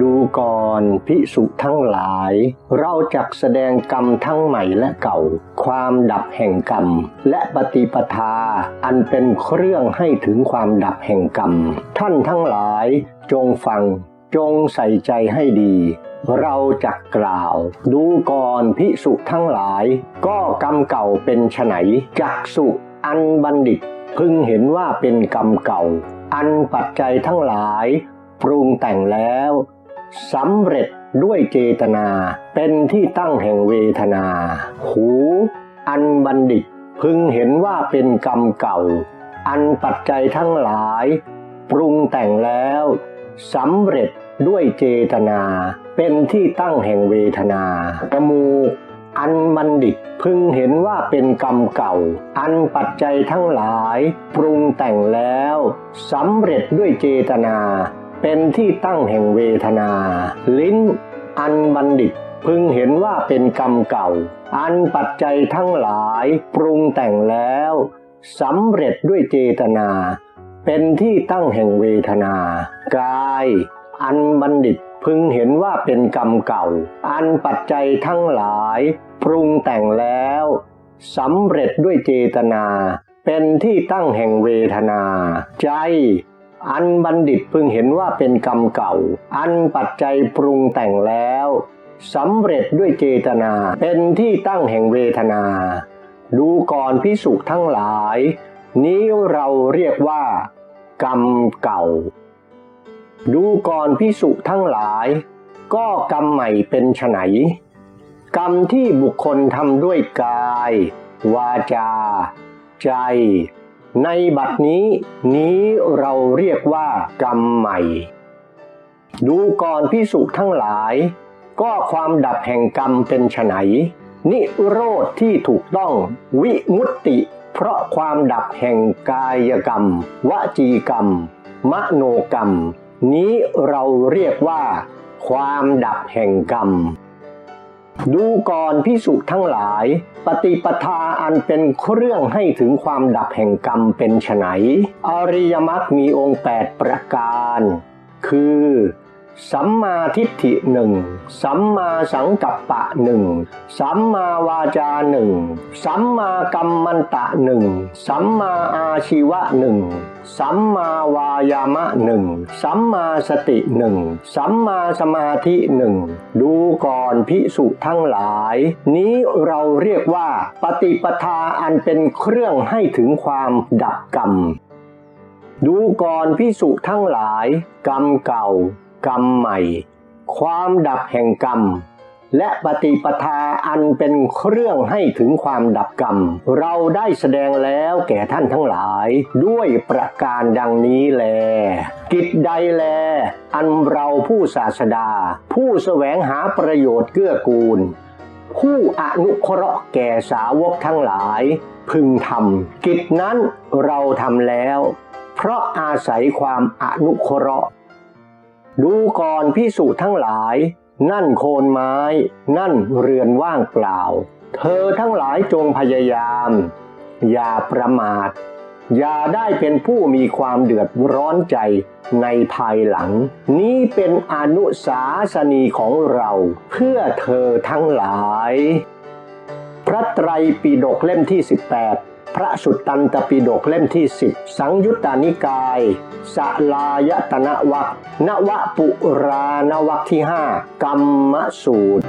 ดูก่อนพิสุทั้งหลาย เราจักแสดงกรรมทั้งใหม่และเก่า ความดับแห่งกรรม และปฏิปทาอันเป็นเครื่องให้ถึงความดับแห่งกรรม ท่านทั้งหลายจงฟัง จงใส่ใจให้ดีเราจักกล่าว ดูก่อนพิสุทั้งหลาย ก็กรรมเก่าเป็นไฉนจักสุอันบัณฑิต พึงเห็นว่าเป็นกรรมเก่า อันปัจจัยทั้งหลาย ปรุงแต่งแล้ว สำเร็จด้วยเจตนา เป็นที่ตั้งแห่งเวทนา หู อันบัณฑิต พึงเห็นว่าเป็นกรรมเก่า อันปัจจัยทั้งหลาย ปรุงแต่งแล้วสำเร็จด้วยเจตนา เป็นที่ตั้งแห่งเวทนาจมูกอันบัณฑิตพึงเห็นว่าเป็นกรรมเก่า อันปัจจัยทั้งหลาย ปรุงแต่งแล้วสำเร็จด้วยเจตนา เป็นที่ตั้งแห่งเวทนา ลิ้นอันบัณฑิตพึงเห็นว่าเป็นกรรมเก่า อันปัจจัยทั้งหลายปรุงแต่งแล้วสำเร็จด้วยเจตนา เป็นที่ตั้งแห่งเวทนา กาย อันบัณฑิตพึงเห็นว่าเป็นกรรมเก่า อันปัจจัยทั้งหลายปรุงแต่งแล้วสำเร็จด้วยเจตนา เป็นที่ตั้งแห่งเวทนา ใจ อันบัณฑิตพึงเห็นว่าเป็นกรรมเก่า อันปัจจัยปรุงแต่งแล้วสำเร็จด้วยเจตนา เป็นที่ตั้งแห่งเวทนา ดูก่อนพิสุทั้งหลาย นี้เราเรียกว่า กรรมเก่า ดูก่อนพิสุทั้งหลาย ก็กรรมใหม่เป็นไฉนกรรมที่บุคคลทำด้วยกาย วาจา ใจ ในบัดนี้นี้เราเรียกว่ากรรมใหม่ ดูก่อนพิสุทั้งหลาย ก็ความดับแห่งกรรมเป็นไฉนนิโรธที่ถูกต้องวิมุตติ เพราะความดับแห่งกายกรรม วจีกรรม มโนกรรม นี้เราเรียกว่า ความดับแห่งกรรม ดูก่อนพิสุทั้งหลาย ปฏิปทาอันเป็นเครื่องให้ถึงความดับแห่งกรรมเป็นไฉนอริยมรรคมีองค์แปดประการ คือ สัมมาทิฏฐิหนึ่งสัมมาสังกัปปะหนึ่งสัมมาวาจาหนึ่งสัมมากัมมันตะหนึ่งสัมมาอาชีวะหนึ่งสัมมาวายามะหนึ่งสัมมาสติหนึ่งสัมมาสมาธิหนึ่งดูก่อนพิสุทั้งหลาย นี้เราเรียกว่าปฏิปทาอันเป็นเครื่องให้ถึงความดับกรรม ดูก่อนพิสุทั้งหลาย กรรมเก่า กรรมใหม่ ความดับแห่งกรรม และปฏิปทาอันเป็นเครื่องให้ถึงความดับกรรม เราได้แสดงแล้วแก่ท่านทั้งหลายด้วยประการดังนี้แล กิจใดแล อันเราผู้ศาสดา ผู้แสวงหาประโยชน์เกื้อกูล ผู้อนุเคราะห์แก่สาวกทั้งหลาย พึงทำกิจนั้นเราทำแล้ว เพราะอาศัยความอนุเคราะห์ ดูก่อนพิสุทั้งหลาย นั่นโคนไม้ นั่นเรือนว่างเปล่า เธอทั้งหลายจงพยายาม อย่าประมาท อย่าได้เป็นผู้มีความเดือดร้อนใจในภายหลัง นี้เป็นอนุสาสนีของเรา เพื่อเธอทั้งหลาย พระไตรปิฎกเล่มที่ 18 พระสุตตันตปิฎกเล่มที่10สังยุตตานิกายสลายตนะวักนวะปุรานวักที่5กรรมสูตร